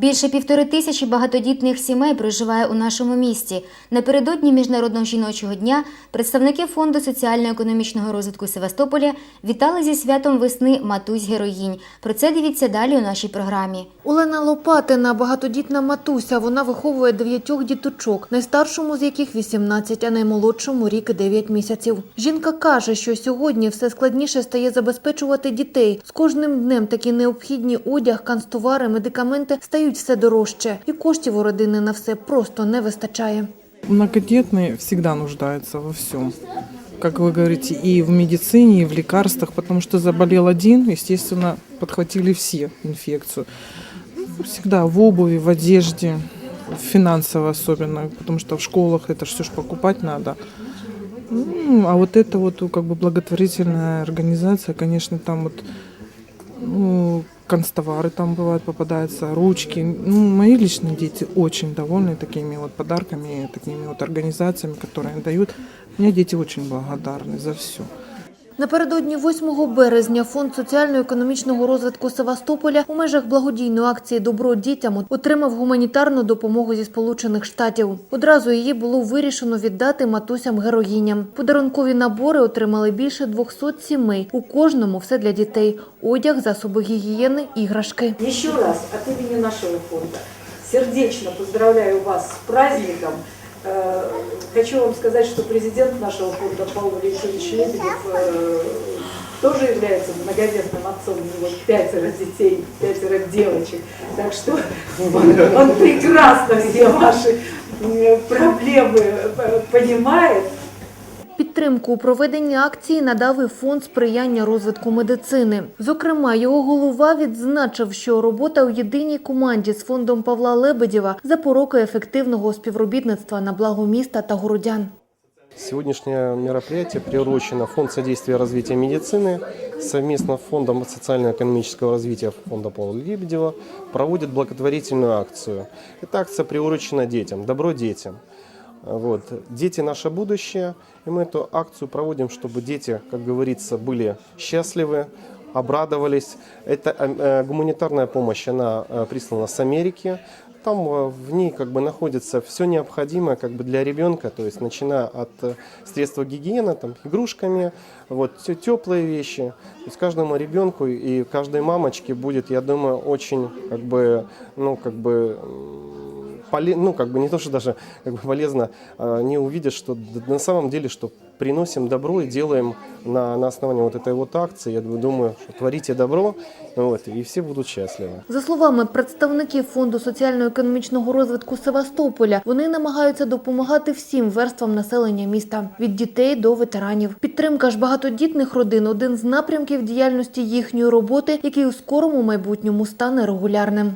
Більше півтори тисячі багатодітних сімей проживає у нашому місті. Напередодні Міжнародного жіночого дня представники Фонду соціально-економічного розвитку Севастополя вітали зі святом весни матусь героїнь. Про це дивіться далі у нашій програмі. Олена Лопатина – багатодітна матуся. Вона виховує дев'ятьох діточок, найстаршому з яких 18, а наймолодшому – рік і 9 місяців. Жінка каже, що сьогодні все складніше стає забезпечувати дітей. З кожним днем такі необхідні одяг, канцтовари, медикаменти стають все дорожче. І коштів у родини на все просто не вистачає. Многодетные всегда нуждаются во всем. Как вы говорите, и в медицине, и в лекарствах, потому что заболел один, естественно, подхватили все инфекцию. Всегда в обуви, в одежде, финансово особенно, потому что в школах это все ж покупать надо. Ну, а вот это вот как бы благотворительная организация, конечно, там вот ну, констовары там бывают, попадаются, ручки. Ну, мои личные дети очень довольны такими вот подарками, такими вот организациями, которые они дают. Мне дети очень благодарны за все. Напередодні 8 березня Фонд соціально-економічного розвитку Севастополя у межах благодійної акції Добро дітям отримав гуманітарну допомогу зі Сполучених Штатів. Одразу її було вирішено віддати матусям-героїням. Подарункові набори отримали більше 200 сімей. У кожному все для дітей: одяг, засоби гігієни, іграшки. Еще раз от имени нашего фонда сердечно поздравляю вас с праздником. Э, Хочу вам сказать, что президент нашего фонда Павел Алексеевич Лебедев э, тоже является многодетным отцом, у него пятеро детей, пятеро девочек. Так что он, он прекрасно все ваши проблемы э, понимает. Підтримку у проведенні акції надав і фонд сприяння розвитку медицини. Зокрема, його голова відзначив, що робота у єдиній команді з фондом Павла Лебедєва запорука ефективного співробітництва на благо міста та городян. Сегодняшнее мероприятие приурочено в Фонд содействия развития медицины совместно с Фондом социально-экономического развития Фонда Павла Лебедева проводит благотворительную акцию. Эта акция приурочена детям, добро детям. Вот. Дети – наше будущее, и мы эту акцию проводим, чтобы дети, как говорится, были счастливы, обрадовались. Это э, э, гуманитарная помощь, она э, прислана с Америки. Там э, в ней как бы находится все необходимое как бы для ребенка, то есть начиная от э, средства гигиены, там, игрушками, вот, все теплые вещи. То есть каждому ребенку и каждой мамочке будет, я думаю, очень как бы, ну, как бы, м, поле- ну, как бы не то, что даже как бы полезно, а, они увидят, что д- на самом деле, что приносим добро и делаем на, на основании вот этой вот акции, я думаю, что творите добро, вот, и все будут счастливы. За словами представників Фонду соціально-економічного розвитку Севастополя, вони намагаються допомагати всім верствам населення міста – від дітей до ветеранів. Підтримка ж багатодітних родин – один з напрямків діяльності їхньої роботи, який у скорому майбутньому стане регулярним.